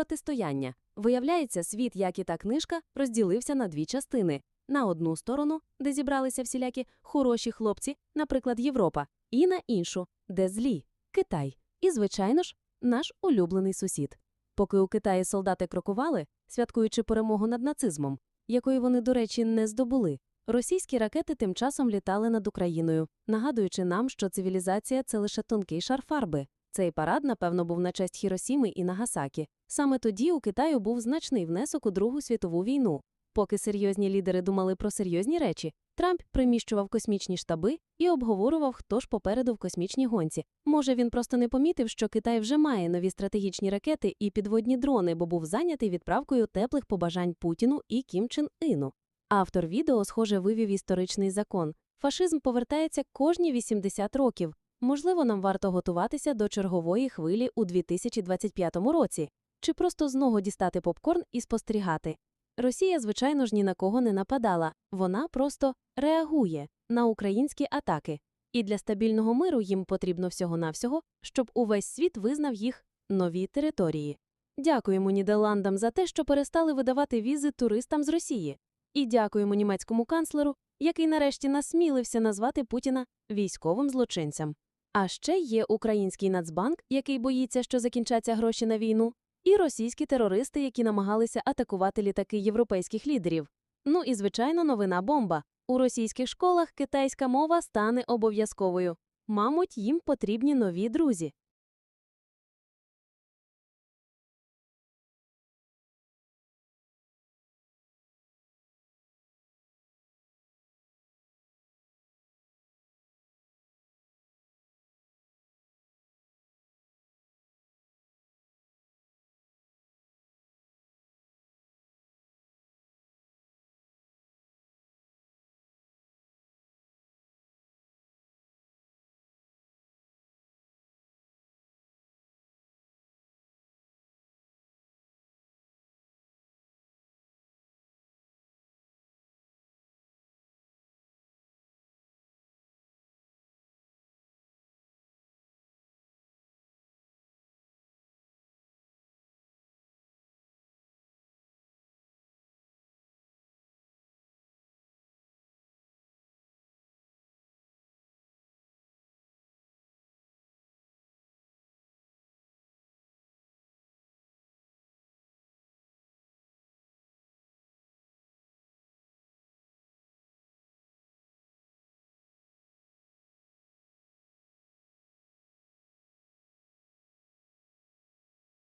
Протистояння. Виявляється, світ, як і та книжка, розділився на дві частини: на одну сторону, де зібралися всілякі хороші хлопці, наприклад, Європа, і на іншу, де злі Китай. І, звичайно ж, наш улюблений сусід. Поки у Китаї солдати крокували, святкуючи перемогу над нацизмом, якої вони, до речі, не здобули. Російські ракети тим часом літали над Україною, нагадуючи нам, що цивілізація це лише тонкий шар фарби. Цей парад, напевно, був на честь Хіросіми і Нагасакі. Саме тоді у Китаю був значний внесок у Другу світову війну. Поки серйозні лідери думали про серйозні речі, Трамп приміщував космічні штаби і обговорював, хто ж попереду в космічній гонці. Може, він просто не помітив, що Китай вже має нові стратегічні ракети і підводні дрони, бо був зайнятий відправкою теплих побажань Путіну і Кім Чен Іну. Автор відео, схоже, вивів історичний закон. Фашизм повертається кожні 80 років. Можливо, нам варто готуватися до чергової хвилі у 2025 році, чи просто знову дістати попкорн і спостерігати. Росія, звичайно ж, ні на кого не нападала, вона просто реагує на українські атаки. І для стабільного миру їм потрібно всього-навсього, щоб увесь світ визнав їх нові території. Дякуємо Нідерландам за те, що перестали видавати візи туристам з Росії. І дякуємо німецькому канцлеру, який нарешті насмілився назвати Путіна військовим злочинцем. А ще є український Нацбанк, який боїться, що закінчаться гроші на війну, і російські терористи, які намагалися атакувати літаки європейських лідерів. Ну і звичайно, новина бомба. У російських школах китайська мова стане обов'язковою. Мабуть, їм потрібні нові друзі.